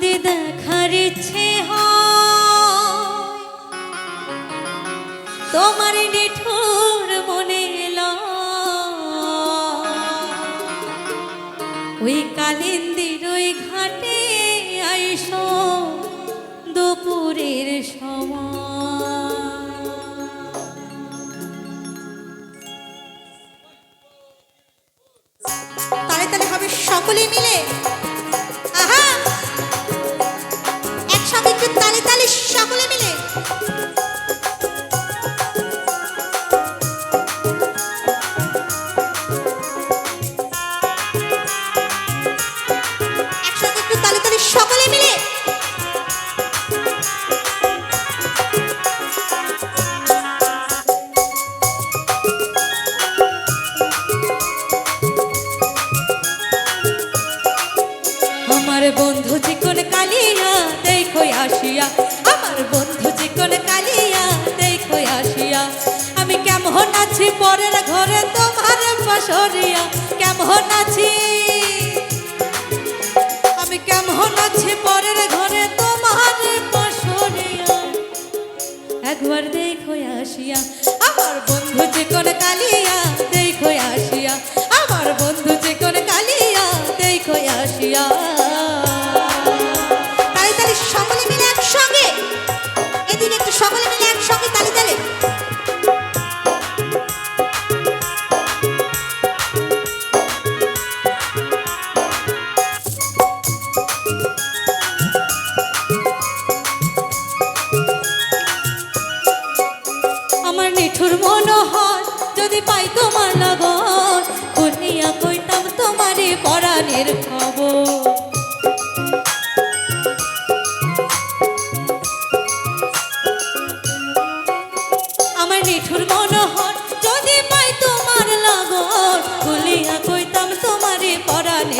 যদি দেখার ইচ্ছে তোমার নিঠুর মনে ওই কালিন্দির ওই ঘাটে আইসো দুপুরের সময়। তালে তালে হবে সকলে মিলে কালিয়া, দেখো আসিয়া। আমার বন্ধু চিকন কালিয়া, দেখো আসিয়া। আমি কেমন আছি পরের ঘরে তোমার পাশরিয়া? কেমন আছি? আমি কেমন আছি পরের ঘরে তোমার পাশরিয়া? একবার দেখো আসিয়া। আমার বন্ধু চিকন কালিয়া, দেখো আসিয়া। আমার বন্ধু চিকন কালিয়া, দেখো আসিয়া।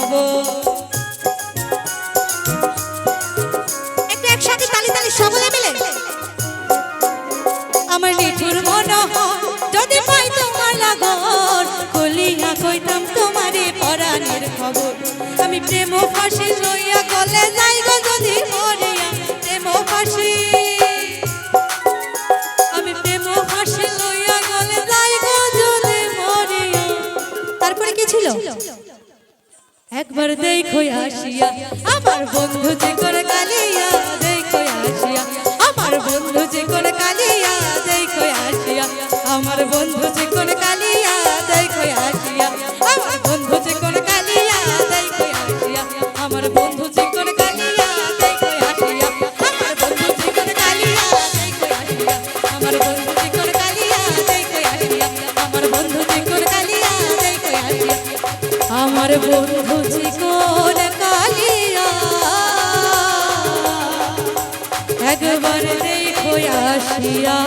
পরাণের খবর একটু একসঙ্গে তালে তালে সকলে মিলে আমার নিঠুর মনোহর যদি পাই তোমার লাগন খুলিয়া কইতাম তোমারে পরাণের খবর। আমি প্রেম ফাঁসে লইয়া একবার দেখো আসিয়া, আমার বন্ধু যে করে কালিয়া দেখো আসিয়া, আমার বন্ধু যে করে কালিয়া দেখো আসিয়া, আমার বন্ধু যে করে কালিয়া দেখো আসিয়া, আমার বন্ধু যে করে কালিয়া দেখো আসিয়া, আমার আমার বন্ধু চিকন কালিয়া। একবার দেখো আসিয়া।